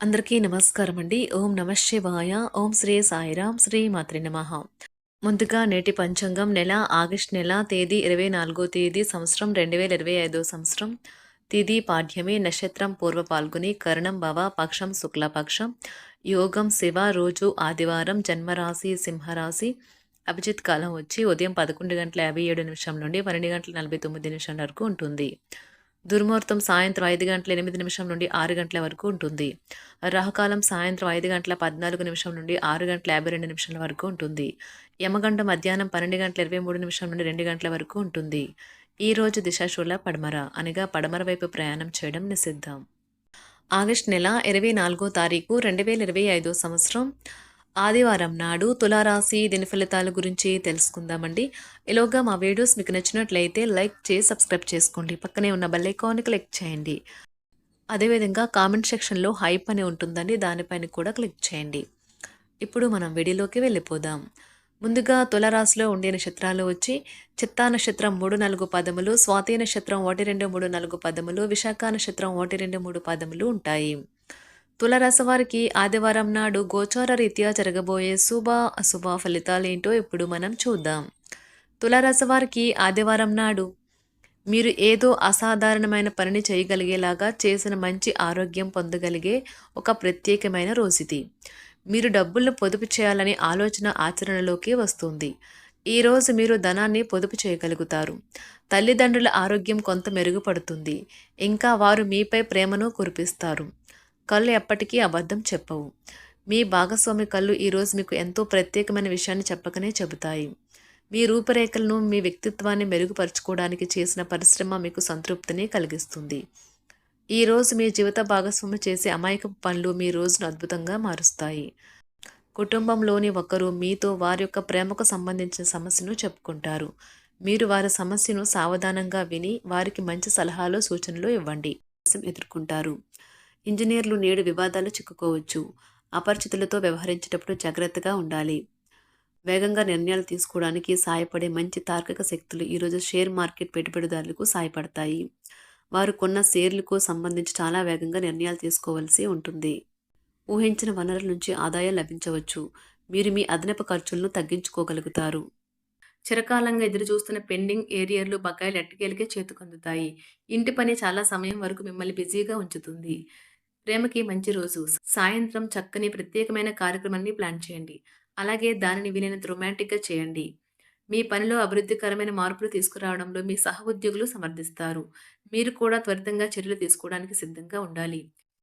అందరికీ నమస్కారం అండి ఓం నమ శివాయ. ఓం శ్రీ సాయిరాం. శ్రీ మాత్రి నమ. ముందుగా నేటి పంచాంగం నెల ఆగస్ట్ నెల తేదీ ఇరవై నాలుగో తేదీ సంవత్సరం రెండు వేల ఇరవై ఐదో సంవత్సరం. తిది పాఠ్యమే నక్షత్రం పూర్వ పాల్గొని కరణం భవ పక్షం శుక్లపక్షం యోగం శివ రోజు ఆదివారం జన్మరాశి సింహరాశి. అభిజిత్ కాలం వచ్చి ఉదయం పదకొండు గంటల యాభై ఏడు నిమిషం నుండి పన్నెండు గంటల నలభై తొమ్మిది నిమిషం వరకు ఉంటుంది. దుర్ముహూర్తం సాయంత్రం ఐదు గంటల ఎనిమిది నిమిషం నుండి ఆరు గంటల వరకు ఉంటుంది. రాహుకాలం సాయంత్రం ఐదు గంటల పద్నాలుగు నిమిషం నుండి ఆరు గంటల యాభై రెండు నిమిషాల వరకు ఉంటుంది. యమగండ మధ్యాహ్నం పన్నెండు గంటల ఇరవై మూడు నిమిషం నుండి రెండు గంటల వరకు ఉంటుంది. ఈ రోజు దిశాశూల పడమర అనగా పడమర వైపు ప్రయాణం చేయడం నిషిద్ధం. ఆగస్ట్ నెల ఇరవై నాలుగో తారీఖు రెండు వేల ఇరవై ఐదో సంవత్సరం ఆదివారం నాడు తులారాశి దిన ఫలితాల గురించి తెలుసుకుందామండి. ఇలాగా మా వీడియోస్ మీకు నచ్చినట్లయితే లైక్ చేసి సబ్స్క్రైబ్ చేసుకోండి. పక్కనే ఉన్న బెల్ ఐకాన్ని క్లిక్ చేయండి. అదేవిధంగా కామెంట్ సెక్షన్లో హైప్ అని ఉంటుందండి. దానిపైన కూడా క్లిక్ చేయండి. ఇప్పుడు మనం వీడియోలోకి వెళ్ళిపోదాం. ముందుగా తులరాశిలో ఉండే నక్షత్రాలు వచ్చి చిత్తా నక్షత్రం మూడు నాలుగు పదములు స్వాతి నక్షత్రం ఒకటి రెండు మూడు నాలుగు పదములు విశాఖ నక్షత్రం ఒకటి రెండు మూడు పదములు ఉంటాయి. తులరాశి వారికి ఆదివారం నాడు గోచార రీత్యా జరగబోయే శుభ అశుభ ఫలితాలేంటో ఇప్పుడు మనం చూద్దాం. తులరాశి వారికి ఆదివారం నాడు మీరు ఏదో అసాధారణమైన పనిని చేయగలిగేలాగా చేసిన మంచి ఆరోగ్యం పొందగలిగే ఒక ప్రత్యేకమైన రోజుది. మీరు డబ్బులను పొదుపు చేయాలనే ఆలోచన ఆచరణలోకి వస్తుంది. ఈరోజు మీరు ధనాన్ని పొదుపు చేయగలుగుతారు. తల్లిదండ్రుల ఆరోగ్యం కొంత మెరుగుపడుతుంది. ఇంకా వారు మీపై ప్రేమను కురిపిస్తారు. కళ్ళు ఎప్పటికీ అబద్ధం చెప్పవు. మీ భాగస్వామి కళ్ళు ఈరోజు మీకు ఎంతో ప్రత్యేకమైన విషయాన్ని చెప్పకనే చెబుతాయి. మీ రూపురేఖలను మీ వ్యక్తిత్వాన్ని మెరుగుపరుచుకోవడానికి చేసిన పరిశ్రమ మీకు సంతృప్తిని కలిగిస్తుంది. ఈరోజు మీ జీవిత భాగస్వామి చేసే అమాయక పనులు మీ రోజును అద్భుతంగా మారుస్తాయి. కుటుంబంలోని ఒకరు మీతో వారి యొక్క ప్రేమకు సంబంధించిన సమస్యను చెప్పుకుంటారు. మీరు వారి సమస్యను సావధానంగా విని వారికి మంచి సలహాలు సూచనలు ఇవ్వండి. ఎదుర్కొంటారు. ఇంజనీర్లు నేడు వివాదాలు చిక్కుకోవచ్చు. అపరిచితులతో వ్యవహరించేటప్పుడు జాగ్రత్తగా ఉండాలి. వేగంగా నిర్ణయాలు తీసుకోవడానికి సహాయపడే మంచి తార్కిక శక్తులు ఈరోజు షేర్ మార్కెట్ పెట్టుబడిదారులకు సహాయపడతాయి వారు కొన్న షేర్లకు సంబంధించి చాలా వేగంగా నిర్ణయాలు తీసుకోవాల్సి ఉంటుంది. ఊహించిన వనరుల నుంచి ఆదాయం లభించవచ్చు. మీరు మీ అదనపు ఖర్చులను తగ్గించుకోగలుగుతారు. చిరకాలంగా ఎదురు చూస్తున్న పెండింగ్ ఏరియర్లు బకాయిలు ఎట్టకేలకే చేతుకందుతాయి. ఇంటి పని చాలా సమయం వరకు మిమ్మల్ని బిజీగా ఉంచుతుంది. ప్రేమకి మంచి రోజు. సాయంత్రం చక్కని ప్రత్యేకమైన కార్యక్రమాన్ని ప్లాన్ చేయండి. అలాగే దానిని వీలైనంత రొమాంటిక్గా చేయండి. మీ పనిలో అభివృద్ధికరమైన మార్పులు తీసుకురావడంలో మీ సహ ఉద్యోగులు సమర్థిస్తారు. మీరు కూడా త్వరితంగా చర్యలు తీసుకోవడానికి సిద్ధంగా ఉండాలి.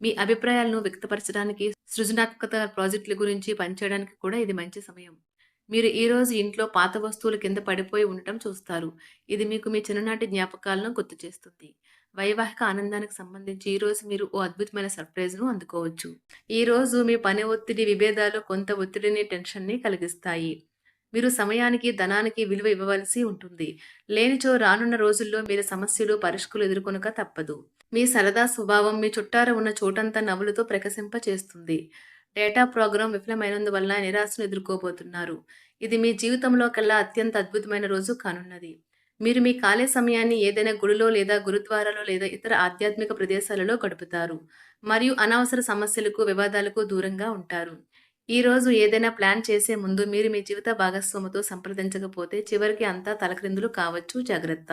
మీ అభిప్రాయాలను వ్యక్తపరచడానికి సృజనాత్మకత ప్రాజెక్టుల గురించి పనిచేయడానికి కూడా ఇది మంచి సమయం. మీరు ఈ రోజు ఇంట్లో పాత వస్తువుల కింద పడిపోయి ఉండటం చూస్తారు. ఇది మీకు మీ చిన్ననాటి జ్ఞాపకాలను గుర్తు చేస్తుంది. వైవాహిక ఆనందానికి సంబంధించి ఈరోజు మీరు ఓ అద్భుతమైన సర్ప్రైజ్ను అందుకోవచ్చు. ఈ రోజు మీ పని ఒత్తిడి విభేదాలు కొంత ఒత్తిడిని టెన్షన్ని కలిగిస్తాయి. మీరు సమయానికి ధనానికి విలువ ఇవ్వవలసి ఉంటుంది. లేనిచో రానున్న రోజుల్లో మీరు సమస్యలు పరిష్కులు ఎదుర్కొనక తప్పదు. మీ సరదా స్వభావం మీ చుట్టార ఉన్న చోటంతా నవ్వులతో ప్రకశింప చేస్తుంది డేటా ప్రోగ్రాం విఫలమైనందువల్ల నిరాశను ఎదుర్కోబోతున్నారు. ఇది మీ జీవితంలో కల్లా అత్యంత అద్భుతమైన రోజు కానున్నది. మీరు మీ ఖాళీ సమయాన్ని ఏదైనా గుడిలో లేదా గురుద్వారాలో లేదా ఇతర ఆధ్యాత్మిక ప్రదేశాలలో గడుపుతారు. మరియు అనవసర సమస్యలకు వివాదాలకు దూరంగా ఉంటారు. ఈ రోజు ఏదైనా ప్లాన్ చేసే ముందు మీరు మీ జీవిత భాగస్వామితో సంప్రదించకపోతే చివరికి అంతా తలక్రిందులు కావచ్చు. జాగ్రత్త.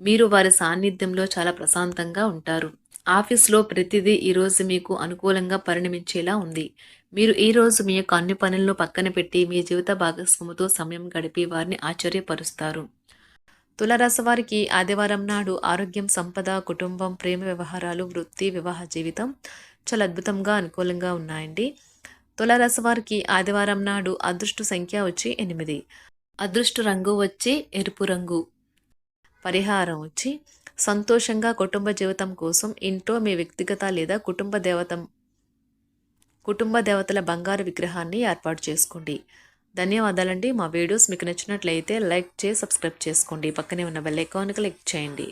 మీరు వారి సాన్నిధ్యంలో చాలా ప్రశాంతంగా ఉంటారు. ఆఫీస్లో ప్రతిదీ ఈరోజు మీకు అనుకూలంగా పరిణమించేలా ఉంది. మీరు ఈరోజు మీ యొక్క అన్ని పనులను పక్కన పెట్టి మీ జీవిత భాగస్వామితో సమయం గడిపి వారిని ఆశ్చర్యపరుస్తారు. తులరాశి వారికి ఆదివారం నాడు ఆరోగ్యం సంపద కుటుంబం ప్రేమ వ్యవహారాలు వృత్తి వివాహ జీవితం చాలా అద్భుతంగా అనుకూలంగా ఉన్నాయండి. తులరాశి వారికి ఆదివారం నాడు అదృష్ట సంఖ్య వచ్చి ఎనిమిది. అదృష్ట రంగు వచ్చి ఎరుపు రంగు. పరిహారం వచ్చి సంతోషంగా కుటుంబ జీవితం కోసం ఇంట్లో మీ వ్యక్తిగత లేదా కుటుంబ దేవత కుటుంబ దేవతల బంగారు విగ్రహాన్ని ఏర్పాటు చేసుకోండి. ధన్యవాదాలండి. మా వీడియోస్ మీకు నచ్చినట్లయితే లైక్ చేసి సబ్స్క్రైబ్ చేసుకోండి. పక్కనే ఉన్న బెల్ ఐకాన్కి క్లిక్ చేయండి.